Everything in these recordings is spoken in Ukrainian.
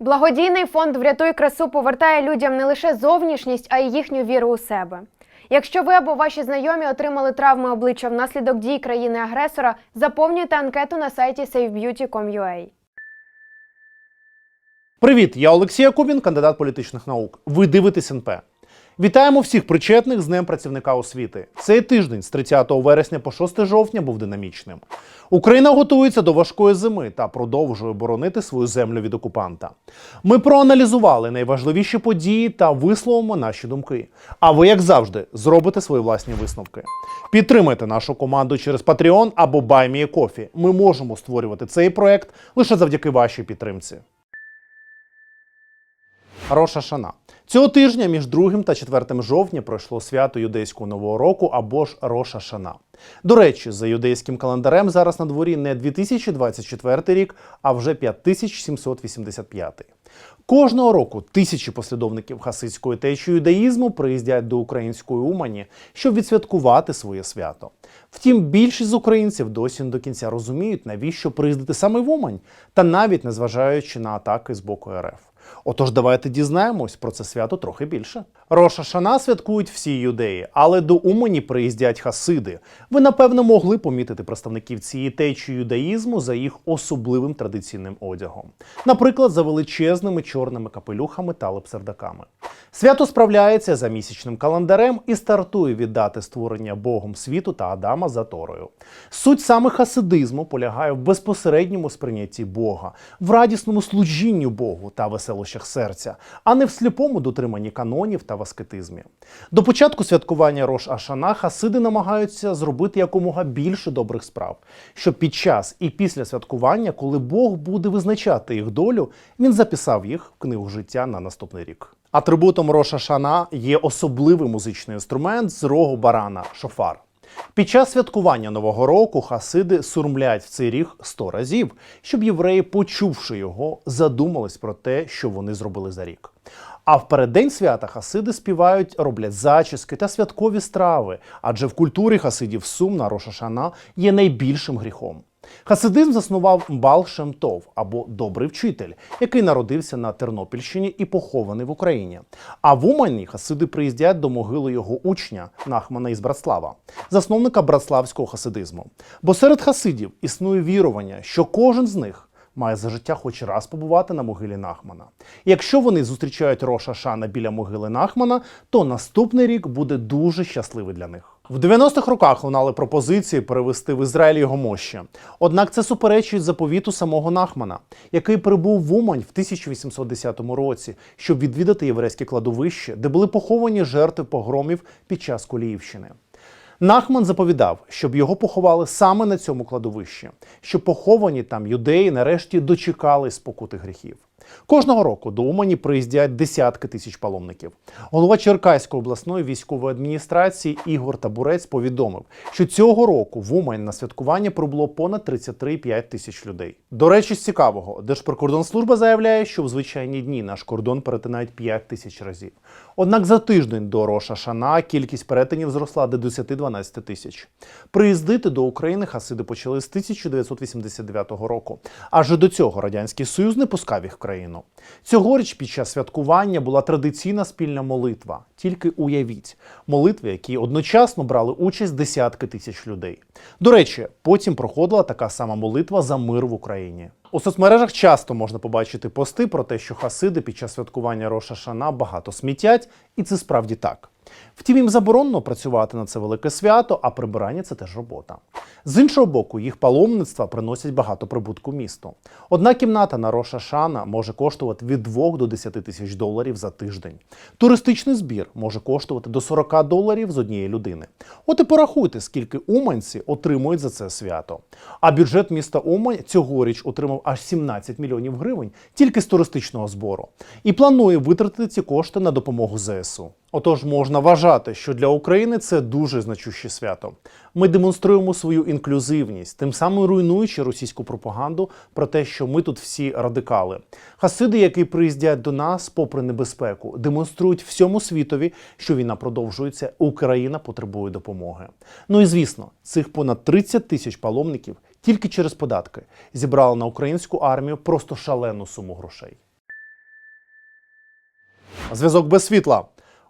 Благодійний фонд Врятуй красу повертає людям не лише зовнішність, а й їхню віру у себе. Якщо ви або ваші знайомі отримали травми обличчя внаслідок дій країни-агресора, заповнюйте анкету на сайті safebeauty.com.ua. Привіт, я Олексій Якубін, кандидат політичних наук. Ви дивитесь НП. Вітаємо всіх причетних з Днем працівника освіти. Цей тиждень з 30 вересня по 6 жовтня був динамічним. Україна готується до важкої зими та продовжує боронити свою землю від окупанта. Ми проаналізували найважливіші події та висловимо наші думки. А ви, як завжди, зробите свої власні висновки. Підтримайте нашу команду через Patreon або BuyMeACoffee. Ми можемо створювати цей проект лише завдяки вашій підтримці. Роша Шана. Цього тижня між 2 та 4 жовтня пройшло свято юдейського нового року або ж Роша Шана. До речі, за юдейським календарем зараз на дворі не 2024 рік, а вже 5785. Кожного року тисячі послідовників хасидської течії юдаїзму приїздять до української Умані, щоб відсвяткувати своє свято. Втім, більшість з українців досі не до кінця розуміють, навіщо приїздити саме в Умань, та навіть незважаючи на атаки з боку РФ. Отож, давайте дізнаємось про це свято трохи більше. Роша Шана святкують всі юдеї, але до Умані приїздять хасиди. Ви напевно могли помітити представників цієї течії юдаїзму за їх особливим традиційним одягом, наприклад, за величезними чорними капелюхами та лепсердаками. Свято справляється за місячним календарем і стартує від дати створення Богом світу та Адама за Торою. Суть саме хасидизму полягає в безпосередньому сприйнятті Бога, в радісному служінню Богу та веселощах серця, а не в сліпому дотриманні канонів та в аскетизмі. До початку святкування Рош Ашана хасиди намагаються зробити якомога більше добрих справ, щоб під час і після святкування, коли Бог буде визначати їх долю, він записав їх в книгу життя на наступний рік. Атрибутом Роша Шана є особливий музичний інструмент з рогу барана шофар. Під час святкування Нового року хасиди сурмлять в цей ріг сто разів, щоб євреї, почувши його, задумались про те, що вони зробили за рік. А в переддень свята хасиди співають, роблять зачіски та святкові страви, адже в культурі хасидів сум на Рошашана є найбільшим гріхом. Хасидизм заснував Бал Шемтов або добрий вчитель, який народився на Тернопільщині і похований в Україні. А в Умані хасиди приїздять до могили його учня Нахмана із Братслава, засновника братславського хасидизму. Бо серед хасидів існує вірування, що кожен з них має за життя хоч раз побувати на могилі Нахмана. Якщо вони зустрічають Роша Шана біля могили Нахмана, то наступний рік буде дуже щасливий для них. В 90-х роках лунали пропозиції перевести в Ізраїль його мощі. Однак це суперечить заповіту самого Нахмана, який прибув в Умань в 1810 році, щоб відвідати єврейське кладовище, де були поховані жертви погромів під час Коліївщини. Нахман заповідав, щоб його поховали саме на цьому кладовищі, щоб поховані там юдеї нарешті дочекали спокути гріхів. Кожного року до Умані приїздять десятки тисяч паломників. Голова Черкаської обласної військової адміністрації Ігор Табурець повідомив, що цього року в Умань на святкування прибуло понад 33,5 тисяч людей. До речі, з цікавого, Держприкордонслужба заявляє, що в звичайні дні наш кордон перетинають 5 тисяч разів. Однак за тиждень до Роша Шана кількість перетинів зросла до 10-12 тисяч. Приїздити до України хасиди почали з 1989 року. Адже до цього радянський союз не пускав їх в країну. Цьогоріч під час святкування була традиційна спільна молитва. Тільки уявіть, молитви, які одночасно брали участь десятки тисяч людей. До речі, потім проходила така сама молитва за мир в Україні. У соцмережах часто можна побачити пости про те, що хасиди під час святкування Роша Шана багато смітять, і це справді так. Втім, їм заборонено працювати на це велике свято, а прибирання це теж робота. З іншого боку, їх паломництва приносять багато прибутку місту. Одна кімната на Роша Шана може коштувати від 2 до 10 тисяч доларів за тиждень. Туристичний збір може коштувати до 40 доларів з однієї людини. От і порахуйте, скільки уманці отримують за це свято. А бюджет міста Умань цьогоріч отримав аж 17 мільйонів гривень тільки з туристичного збору. І планує витратити ці кошти на допомогу ЗСУ. Отож, можна вважати, що для України це дуже значуще свято. Ми демонструємо свою інклюзивність, тим самим руйнуючи російську пропаганду про те, що ми тут всі радикали. Хасиди, які приїздять до нас, попри небезпеку, демонструють всьому світові, що війна продовжується, Україна потребує допомоги. Ну і звісно, цих понад 30 тисяч паломників тільки через податки зібрали на українську армію просто шалену суму грошей. Зв'язок без світла.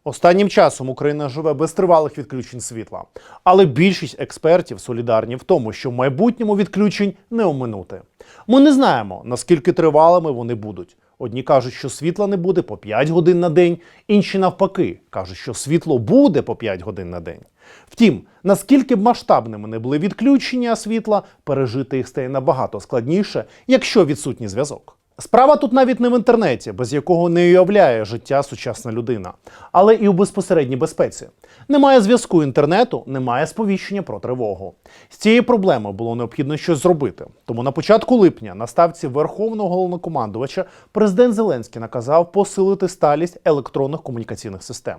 Останнім часом Україна живе без тривалих відключень світла. Але більшість експертів солідарні в тому, що в майбутньому відключень не оминути. Ми не знаємо, наскільки тривалими вони будуть. Одні кажуть, що світла не буде по 5 годин на день, інші навпаки кажуть, що світло буде по 5 годин на день. Втім, наскільки б масштабними не були відключення світла, пережити їх стає набагато складніше, якщо відсутній зв'язок. Справа тут навіть не в інтернеті, без якого не уявляє життя сучасна людина, але і у безпосередній безпеці. Немає зв'язку інтернету, немає сповіщення про тривогу. З цією проблемою було необхідно щось зробити. Тому на початку липня на ставці Верховного головнокомандувача президент Зеленський наказав посилити сталість електронних комунікаційних систем.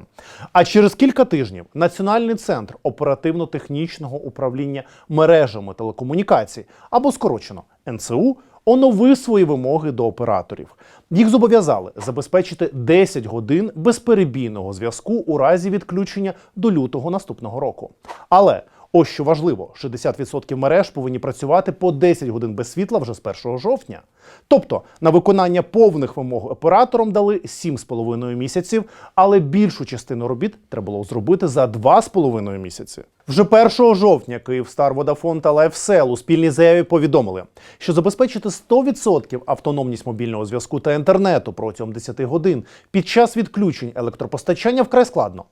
А через кілька тижнів Національний центр оперативно-технічного управління мережами телекомунікацій або скорочено НЦУ оновив свої вимоги до операторів. Їх зобов'язали забезпечити 10 годин безперебійного зв'язку у разі відключення до лютого наступного року. Але ось що важливо: 60% мереж повинні працювати по 10 годин без світла вже з 1 жовтня. Тобто на виконання повних вимог операторам дали 7,5 місяців, але більшу частину робіт треба було зробити за 2,5 місяці. Вже 1 жовтня Київстар, Водафон та Лайфсел у спільній заяві повідомили, що забезпечити 100% автономність мобільного зв'язку та інтернету протягом 10 годин під час відключень електропостачання вкрай складно.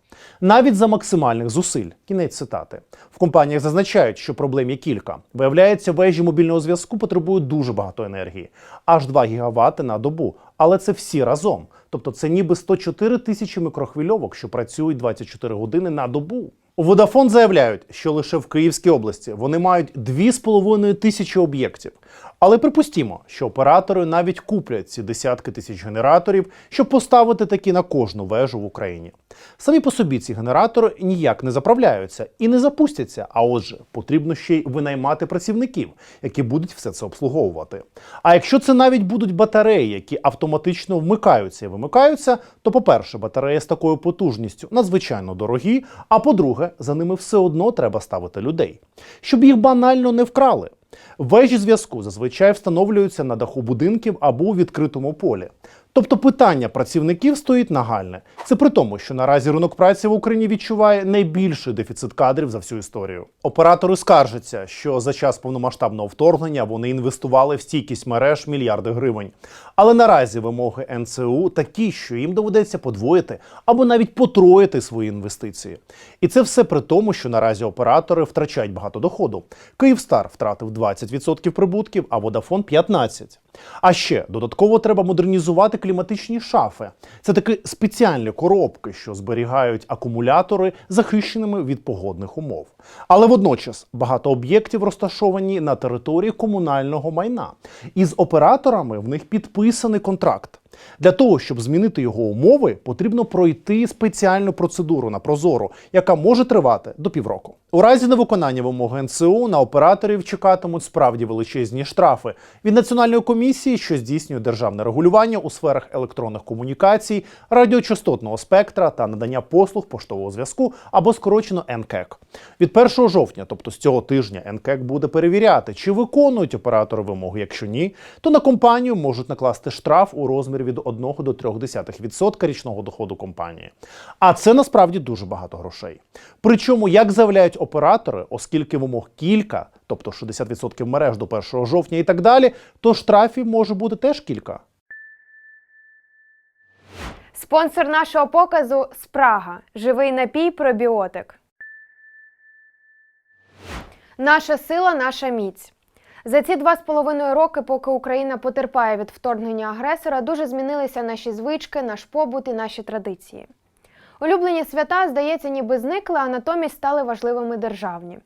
Навіть за максимальних зусиль. Кінець цитати. В компаніях зазначають, що проблем є кілька. Виявляється, вежі мобільного зв'язку потребують дуже багато енергії, аж 2 ГВт на добу. Але це всі разом. Тобто це ніби 104 тисячі мікрохвильовок, що працюють 24 години на добу. У Vodafone заявляють, що лише в Київській області вони мають 2,5 тисячі об'єктів. Але припустімо, що оператори навіть куплять ці десятки тисяч генераторів, щоб поставити такі на кожну вежу в Україні. Самі по собі ці генератори ніяк не заправляються і не запустяться. А отже, потрібно ще й винаймати працівників, які будуть все це обслуговувати. А якщо це навіть будуть батареї, які автоматично вмикаються і вимикаються, то, по-перше, батареї з такою потужністю надзвичайно дорогі. А по-друге, за ними все одно треба ставити людей, щоб їх банально не вкрали. Вежі зв'язку зазвичай встановлюються на даху будинків або у відкритому полі. Тобто питання працівників стоїть нагальне. Це при тому, що наразі ринок праці в Україні відчуває найбільший дефіцит кадрів за всю історію. Оператори скаржаться, що за час повномасштабного вторгнення вони інвестували в стійкість мереж мільярди гривень. Але наразі вимоги НЦУ такі, що їм доведеться подвоїти або навіть потроїти свої інвестиції. І це все при тому, що наразі оператори втрачають багато доходу. Київстар втратив 20% прибутків, а Водафон 15%. А ще додатково треба модернізувати кліматичні шафи. Це такі спеціальні коробки, що зберігають акумулятори захищеними від погодних умов. Але водночас багато об'єктів розташовані на території комунального майна, і з операторами в них підписаний контракт. Для того, щоб змінити його умови, потрібно пройти спеціальну процедуру на Прозоро, яка може тривати до півроку. У разі невиконання вимог НСУ на операторів чекатимуть справді величезні штрафи від національної комісії, що здійснює державне регулювання у сферах електронних комунікацій, радіочастотного спектра та надання послуг поштового зв'язку або скорочено НКЕК. Від 1 жовтня, тобто з цього тижня, НКЕК буде перевіряти, чи виконують оператори вимоги. Якщо ні, то на компанію можуть накласти штраф у розмірі від 1 до 0,3% річного доходу компанії. А це насправді дуже багато грошей. Причому, як заявляють оператори, оскільки вимог кілька, тобто 60% мереж до 1 жовтня і так далі, то штрафів може бути теж кілька. Спонсор нашого показу Спрага. Живий напій пробіотик. Наша сила, наша міць. За ці два з половиною роки, поки Україна потерпає від вторгнення агресора, дуже змінилися наші звички, наш побут і наші традиції. Улюблені свята, здається, ніби зникли, а натомість стали важливими державні.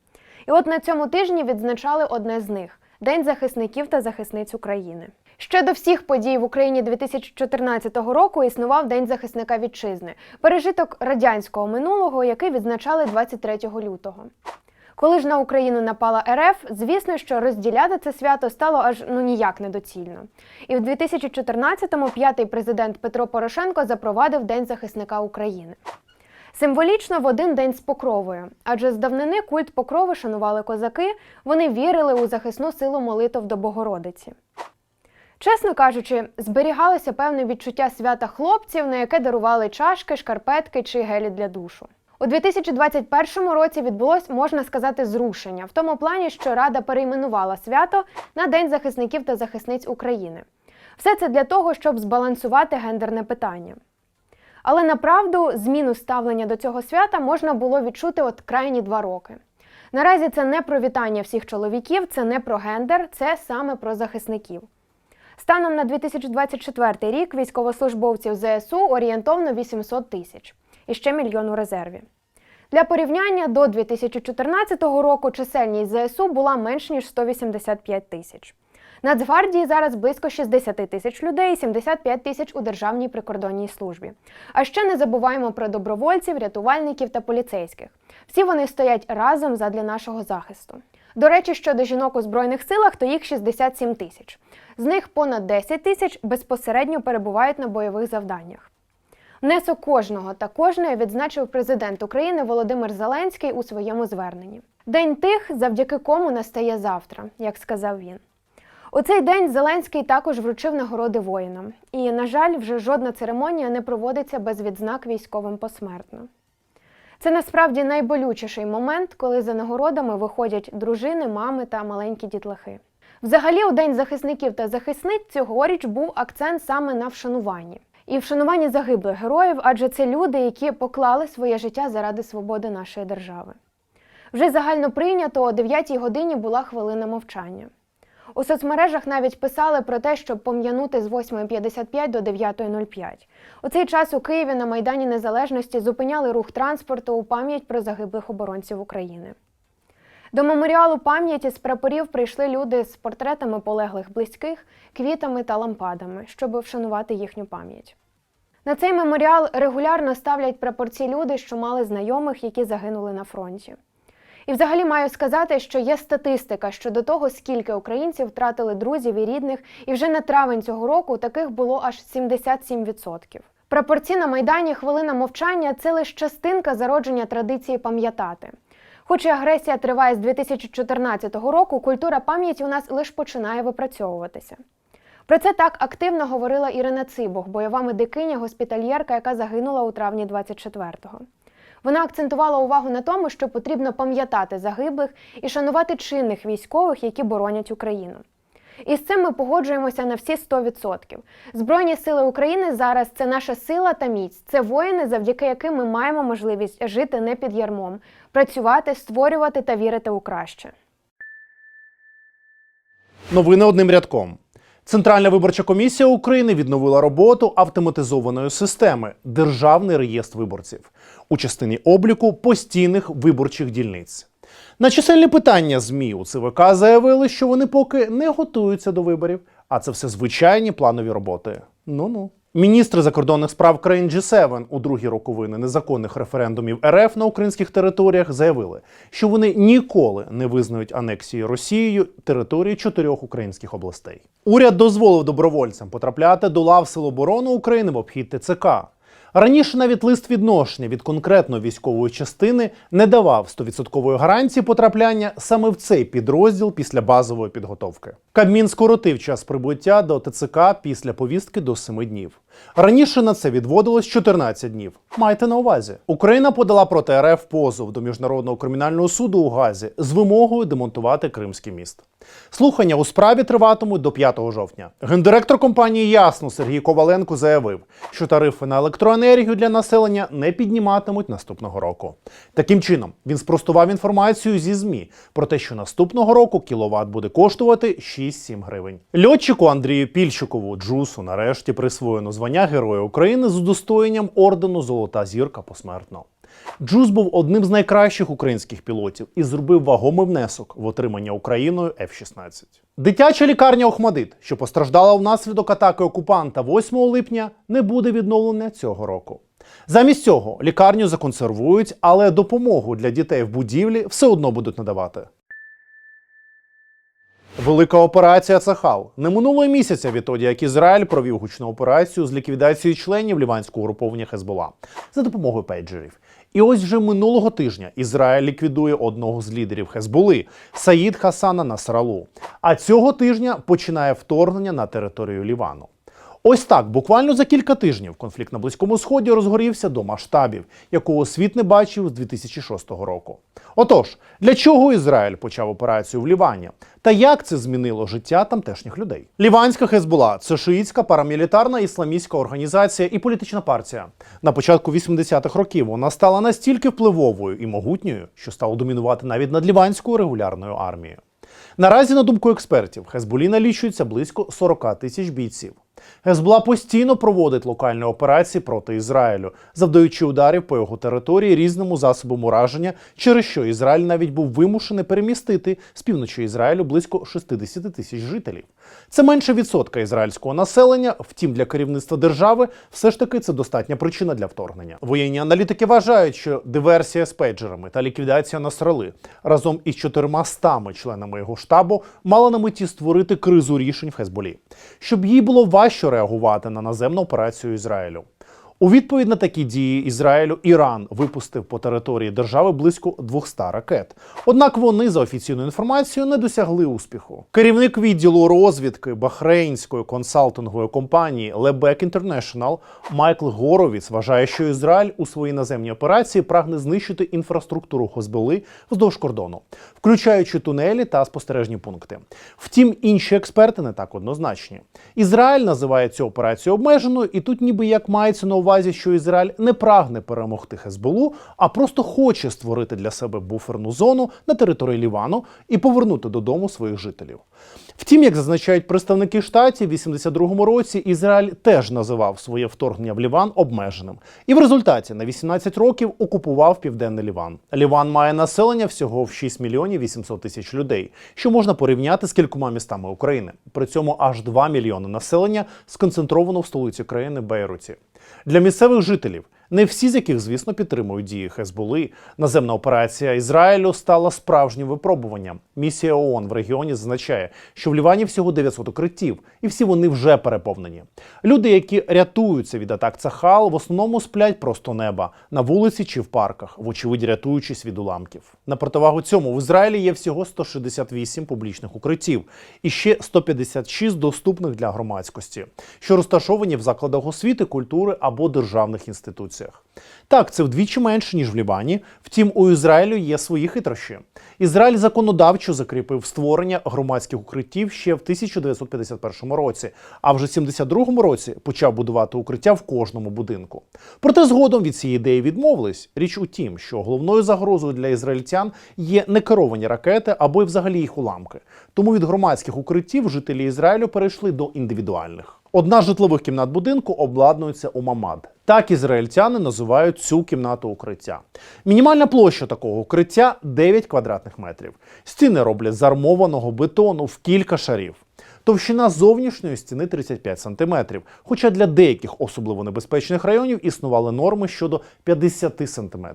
І от на цьому тижні відзначали одне з них День захисників та захисниць України. Ще до всіх подій в Україні 2014 року існував День захисника вітчизни, пережиток радянського минулого, який відзначали 23 лютого. Коли ж на Україну напала РФ, звісно, що розділяти це свято стало аж ну ніяк недоцільно. І в 2014-му п'ятий президент Петро Порошенко запровадив День захисника України. Символічно в один день з покровою, адже з давнини культ покрови шанували козаки, вони вірили у захисну силу молитов до Богородиці. Чесно кажучи, зберігалося певне відчуття свята хлопців, на яке дарували чашки, шкарпетки чи гелі для душу. У 2021 році відбулось, можна сказати, зрушення в тому плані, що Рада перейменувала свято на День захисників та захисниць України. Все це для того, щоб збалансувати гендерне питання. Але направду зміну ставлення до цього свята можна було відчути от крайні два роки. Наразі це не про вітання всіх чоловіків, це не про гендер, це саме про захисників. Станом на 2024 рік військовослужбовців ЗСУ орієнтовно 800 тисяч і ще мільйон у резерві. Для порівняння до 2014 року чисельність ЗСУ була менш ніж 185 тисяч. Нацгвардії зараз близько 60 тисяч людей, 75 тисяч у Державній прикордонній службі. А ще не забуваємо про добровольців, рятувальників та поліцейських. Всі вони стоять разом задля нашого захисту. До речі, щодо жінок у збройних силах, то їх 67 тисяч. З них понад 10 тисяч безпосередньо перебувають на бойових завданнях. Внесок кожного та кожної відзначив президент України Володимир Зеленський у своєму зверненні. День тих, завдяки кому настає завтра, як сказав він. У цей день Зеленський також вручив нагороди воїнам. І, на жаль, вже жодна церемонія не проводиться без відзнак військовим посмертно. Це насправді найболючіший момент, коли за нагородами виходять дружини, мами та маленькі дітлахи. Взагалі, у День захисників та захисниць цьогоріч був акцент саме на вшануванні. І вшануванні загиблих героїв, адже це люди, які поклали своє життя заради свободи нашої держави. Вже загально прийнято о 9 годині була хвилина мовчання. У соцмережах навіть писали про те, щоб пом'янути з 8.55 до 9.05. У цей час у Києві на Майдані Незалежності зупиняли рух транспорту у пам'ять про загиблих оборонців України. До меморіалу пам'яті з прапорів прийшли люди з портретами полеглих близьких, квітами та лампадами, щоб вшанувати їхню пам'ять. На цей меморіал регулярно ставлять прапорці люди, що мали знайомих, які загинули на фронті. І взагалі маю сказати, що є статистика щодо того, скільки українців втратили друзів і рідних, і вже на травень цього року таких було аж 77%. Прапорці на Майдані хвилина мовчання це лише частинка зародження традиції пам'ятати. Хоч і агресія триває з 2014 року, культура пам'яті у нас лише починає випрацьовуватися. Про це так активно говорила Ірина Цибух, бойова медикиня, госпітальєрка, яка загинула у травні 24-го. Вона акцентувала увагу на тому, що потрібно пам'ятати загиблих і шанувати чинних військових, які боронять Україну. І з цим ми погоджуємося на всі 100%. Збройні сили України зараз це наша сила та міць. Це воїни, завдяки яким ми маємо можливість жити не під ярмом, працювати, створювати та вірити у краще. Новини одним рядком. Центральна виборча комісія України відновила роботу автоматизованої системи Державний реєстр виборців у частині обліку постійних виборчих дільниць. На чисельні питання ЗМІ у ЦВК заявили, що вони поки не готуються до виборів, а це все звичайні планові роботи. Ну ну. Міністри закордонних справ країн G7 у другі роковини незаконних референдумів РФ на українських територіях заявили, що вони ніколи не визнають анексію Росією території чотирьох українських областей. Уряд дозволив добровольцям потрапляти до лав Сил оборони України в обхід ТЦК. Раніше навіть лист відношення від конкретної військової частини не давав 100% гарантії потрапляння саме в цей підрозділ після базової підготовки. Кабмін скоротив час прибуття до ТЦК після повістки до 7 днів. Раніше на це відводилось 14 днів. Майте на увазі. Україна подала проти РФ позов до міжнародного кримінального суду у Газі з вимогою демонтувати Кримський міст. Слухання у справі триватимуть до 5 жовтня. Гендиректор компанії Ясно Сергій Коваленко заявив, що тарифи на електроенергію для населення не підніматимуть наступного року. Таким чином, він спростував інформацію зі ЗМІ про те, що наступного року кіловат буде коштувати 6-7 гривень. Льотчику Андрію Пільчикову Джусу нарешті присвоєно звання Героя України з удостоєнням ордену Золота зірка посмертно. Джуз був одним з найкращих українських пілотів і зробив вагомий внесок в отримання Україною F-16. Дитяча лікарня Охмадит, що постраждала внаслідок атаки окупанта 8 липня, не буде відновлена цього року. Замість цього лікарню законсервують, але допомогу для дітей в будівлі все одно будуть надавати. Велика операція Цахал. Не минуло місяця відтоді, як Ізраїль провів гучну операцію з ліквідації членів ліванського угруповання Хезбола за допомогою пейджерів. І ось вже минулого тижня Ізраїль ліквідує одного з лідерів Хезболи Саїд Хасана Насралу. А цього тижня починає вторгнення на територію Лівану. Ось так, буквально за кілька тижнів конфлікт на Близькому Сході розгорівся до масштабів, якого світ не бачив з 2006 року. Отож, для чого Ізраїль почав операцію в Лівані? Та як це змінило життя тамтешніх людей? Ліванська Хезбула це шиїцька парамілітарна ісламістська організація і політична партія. На початку 80-х років вона стала настільки впливовою і могутньою, що стала домінувати навіть над ліванською регулярною армією. Наразі, на думку експертів, Хезболі налічується близько 40 тисяч бійців. Хезбола постійно проводить локальні операції проти Ізраїлю, завдаючи ударів по його території різному засобам ураження, через що Ізраїль навіть був вимушений перемістити з півночі Ізраїлю близько 60 тисяч жителів. Це менше відсотка ізраїльського населення. Втім, для керівництва держави все ж таки це достатня причина для вторгнення. Воєнні аналітики вважають, що диверсія з пейджерами та ліквідація Насрали разом із 400 членами його штабу мала на меті створити кризу рішень в Хезболі, щоб їй було важче реагувати на наземну операцію Ізраїлю. У відповідь на такі дії Ізраїлю Іран випустив по території держави близько 200 ракет. Однак вони, за офіційною інформацією, не досягли успіху. Керівник відділу розвідки бахрейнської консалтингової компанії Lebec International Майкл Горовіц вважає, що Ізраїль у своїй наземній операції прагне знищити інфраструктуру Хозболи вздовж кордону, включаючи тунелі та спостережні пункти. Втім, інші експерти не так однозначні. Ізраїль називає цю операцію обмеженою, і тут ніби як мається на увазі, що Ізраїль не прагне перемогти Хезболу, а просто хоче створити для себе буферну зону на території Лівану і повернути додому своїх жителів. Втім, як зазначають представники штатів, в 82-му році Ізраїль теж називав своє вторгнення в Ліван обмеженим, і в результаті на 18 років окупував південний Ліван. Ліван має населення всього в 6 мільйонів 800 тисяч людей, що можна порівняти з кількома містами України. При цьому аж 2 мільйони населення сконцентровано в столиці країни Бейруті. Для місцевих жителів, не всі з яких, звісно, підтримують дії Хезболи, наземна операція Ізраїлю стала справжнім випробуванням. Місія ООН в регіоні зазначає, що в Лівані всього 900 укриттів, і всі вони вже переповнені. Люди, які рятуються від атак Цахал, в основному сплять просто неба на вулиці чи в парках, вочевидь рятуючись від уламків. На противагу цьому в Ізраїлі є всього 168 публічних укриттів і ще 156 доступних для громадськості, що розташовані в закладах освіти, культури або державних інституціях. Так, це вдвічі менше ніж в Лівані. Втім, у Ізраїлю є свої хитрощі. Ізраїль законодавчо закріпив створення громадських укриттів ще в 1951 році, а вже в 72 році почав будувати укриття в кожному будинку. Проте згодом від цієї ідеї відмовились. Річ у тім, що головною загрозою для ізраїльтян є некеровані ракети або й взагалі їх уламки. Тому від громадських укриттів жителі Ізраїлю перейшли до індивідуальних. Одна з житлових кімнат будинку обладнується у мамад. Так ізраїльтяни називають цю кімнату укриття. Мінімальна площа такого укриття 9 квадратних метрів. Стіни роблять з армованого бетону в кілька шарів. Товщина зовнішньої стіни 35 см, хоча для деяких особливо небезпечних районів існували норми щодо 50 см.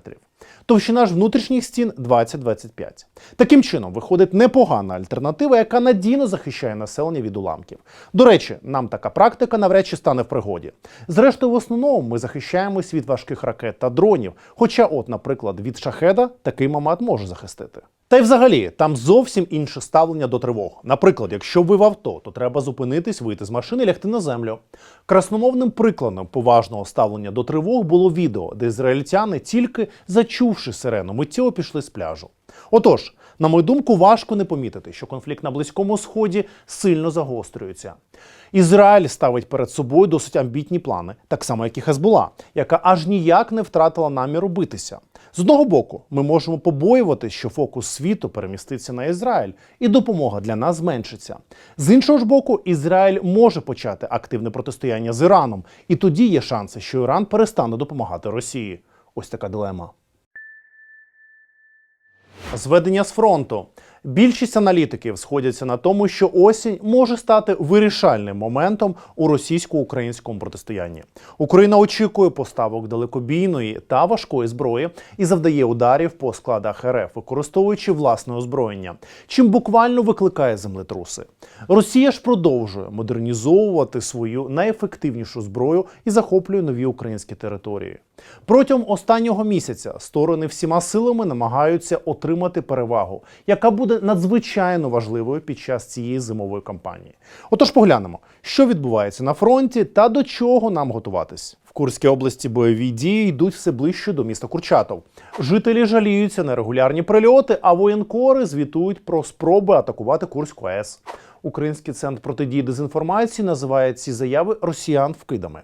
Товщина ж внутрішніх стін 20-25. Таким чином, виходить непогана альтернатива, яка надійно захищає населення від уламків. До речі, нам така практика навряд чи стане в пригоді. Зрештою, в основному ми захищаємось від важких ракет та дронів. Хоча, от, наприклад, від шахеда такий мамат може захистити. Та й взагалі там зовсім інше ставлення до тривог. Наприклад, якщо ви в авто, то треба зупинитись, вийти з машини і лягти на землю. Красномовним прикладом поважного ставлення до тривог було відео, де ізраїльтяни, тільки зачувши сирену, миттєво пішли з пляжу. Отож, на мою думку, важко не помітити, що конфлікт на Близькому Сході сильно загострюється. Ізраїль ставить перед собою досить амбітні плани, так само як і Хезбула, яка аж ніяк не втратила наміру битися. З одного боку, ми можемо побоювати, що фокус світу переміститься на Ізраїль, і допомога для нас зменшиться. З іншого ж боку, Ізраїль може почати активне протистояння з Іраном, і тоді є шанси, що Іран перестане допомагати Росії. Ось така дилема. Зведення з фронту. Більшість аналітиків сходяться на тому, що осінь може стати вирішальним моментом у російсько-українському протистоянні. Україна очікує поставок далекобійної та важкої зброї і завдає ударів по складах РФ, використовуючи власне озброєння, чим буквально викликає землетруси. Росія ж продовжує модернізовувати свою найефективнішу зброю і захоплює нові українські території. Протягом останнього місяця сторони всіма силами намагаються отримати перевагу, яка буде надзвичайно важливою під час цієї зимової кампанії. Отож, поглянемо, що відбувається на фронті та до чого нам готуватись. В Курській області бойові дії йдуть все ближче до міста Курчатов. Жителі жаліються на регулярні прильоти, а воєнкори звітують про спроби атакувати Курську АЕС. Український центр протидії дезінформації називає ці заяви росіян вкидами.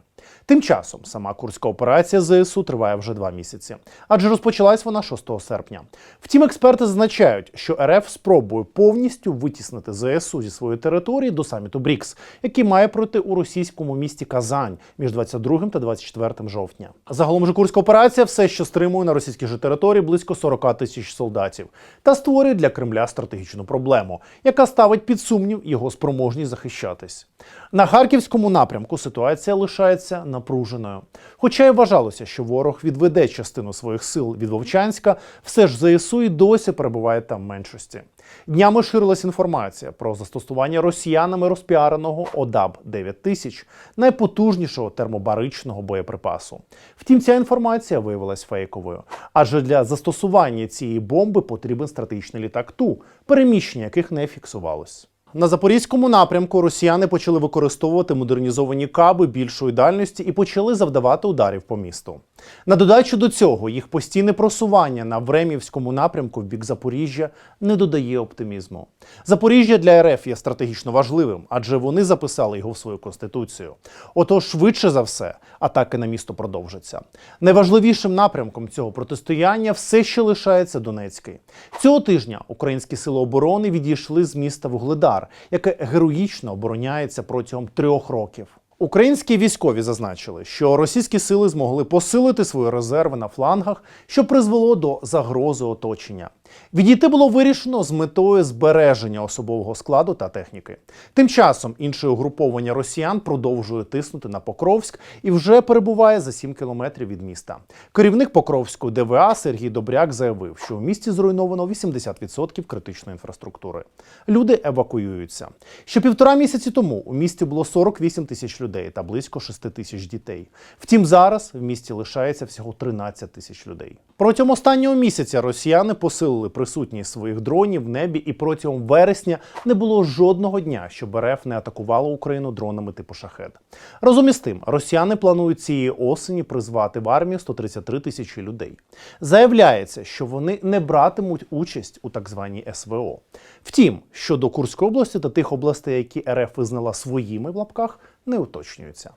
Тим часом сама курська операція ЗСУ триває вже два місяці, адже розпочалась вона 6 серпня. Втім, експерти зазначають, що РФ спробує повністю витіснити ЗСУ зі своєї території до саміту БРІКС, який має пройти у російському місті Казань між 22 та 24 жовтня. Загалом же курська операція все ще стримує на російській же території близько 40 тисяч солдатів та створює для Кремля стратегічну проблему, яка ставить під сумнів його спроможність захищатись. На харківському напрямку ситуація лишається напруженою. Хоча й вважалося, що ворог відведе частину своїх сил від Вовчанська, все ж ЗСУ і досі перебуває там меншості. Днями ширилась інформація про застосування росіянами розпіареного ОДАБ 9000 найпотужнішого термобаричного боєприпасу. Втім, ця інформація виявилась фейковою, адже для застосування цієї бомби потрібен стратегічний літак Ту, переміщення яких не фіксувалось. На запорізькому напрямку росіяни почали використовувати модернізовані каби більшої дальності і почали завдавати ударів по місту. На додачу до цього їх постійне просування на Времівському напрямку в бік Запоріжжя не додає оптимізму. Запоріжжя для РФ є стратегічно важливим, адже вони записали його в свою конституцію. Отож, швидше за все, атаки на місто продовжаться. Найважливішим напрямком цього протистояння все ще лишається Донецький. Цього тижня українські сили оборони відійшли з міста Вугледар, яке героїчно обороняється протягом трьох років. Українські військові зазначили, що російські сили змогли посилити свої резерви на флангах, що призвело до загрози оточення. Відійти було вирішено з метою збереження особового складу та техніки. Тим часом інше угруповання росіян продовжує тиснути на Покровськ і вже перебуває за 7 кілометрів від міста. Керівник Покровської ДВА Сергій Добряк заявив, що в місті зруйновано 80% критичної інфраструктури. Люди евакуюються. Ще півтора місяці тому у місті було 48 тисяч людей та близько 6 тисяч дітей. Втім, зараз в місті лишається всього 13 тисяч людей. Протягом останнього місяця росіяни посилили присутність своїх дронів в небі, і протягом вересня не було жодного дня, щоб РФ не атакувала Україну дронами типу шахет. Разом із тим, росіяни планують цієї осені призвати в армію 133 тисячі людей. Заявляється, що вони не братимуть участь у так званій СВО. Втім, щодо Курської області та тих областей, які РФ визнала своїми в лапках, не уточнюється.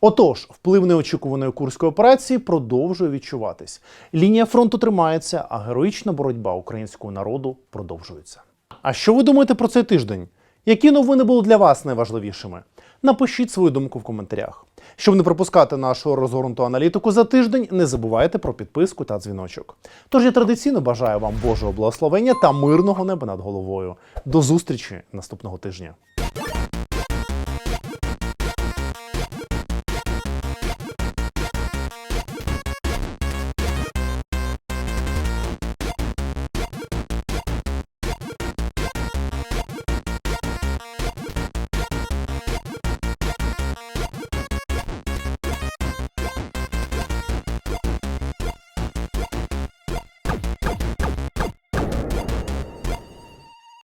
Отож, вплив неочікуваної курської операції продовжує відчуватись. Лінія фронту тримається, а героїчна боротьба українського народу продовжується. А що ви думаєте про цей тиждень? Які новини були для вас найважливішими? Напишіть свою думку в коментарях. Щоб не пропускати нашу розгорнуту аналітику за тиждень, не забувайте про підписку та дзвіночок. Тож я традиційно бажаю вам Божого благословення та мирного неба над головою. До зустрічі наступного тижня.